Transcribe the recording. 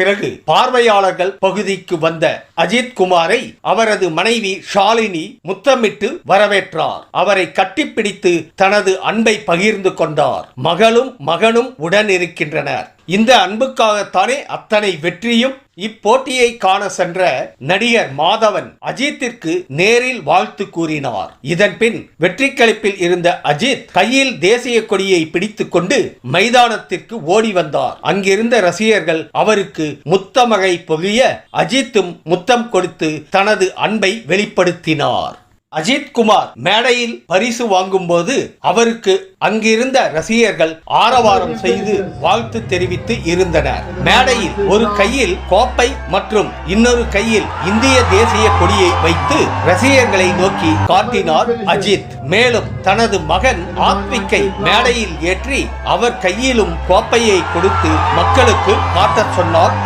பிறகு பார்வையாளர்கள் பகுதிக்கு வந்த அஜித் குமாரை அவரது மனைவி ஷாலினி முத்தமிட்டு வரவேற்றார். அவரை கட்டிப்பிடித்து தனது அன்பை பகிர்ந்து கொண்டார். மகளும் மகனும் உடன் இருக்கின்றனர். இந்த அன்புக்காகத்தானே அத்தனை வெற்றியும் இப்போட்டியை காண சென்ற நடிகர் மாதவன் அஜித்திற்கு நேரில் வாழ்த்து கூறினார். இதன் பின் வெற்றி களிப்பில் இருந்த அஜித் கையில் தேசிய கொடியை பிடித்துக்கொண்டு மைதானத்திற்கு ஓடி வந்தார். அங்கிருந்த ரசிகர்கள் அவருக்கு முத்தமகை பொழிய அஜித்தும் முத்தம் கொடுத்து தனது அன்பை வெளிப்படுத்தினார். அஜித் குமார் மேடையில் பரிசு வாங்கும்போது அவருக்கு அங்கிருந்த ரசிகர்கள் ஆரவாரம் செய்து வாழ்த்து தெரிவித்து இருந்தனர். மேடையில் ஒரு கையில் கோப்பை மற்றும் இன்னொரு கையில் இந்திய தேசிய கொடியை வைத்து ரசிகர்களை நோக்கி காட்டினார் அஜித். மேலும் தனது மகன் ஆத்விக்கை மேடையில் ஏற்றி அவர் கையிலும் கோப்பையை கொடுத்து மக்களுக்கு காட்டச் சொன்னார்.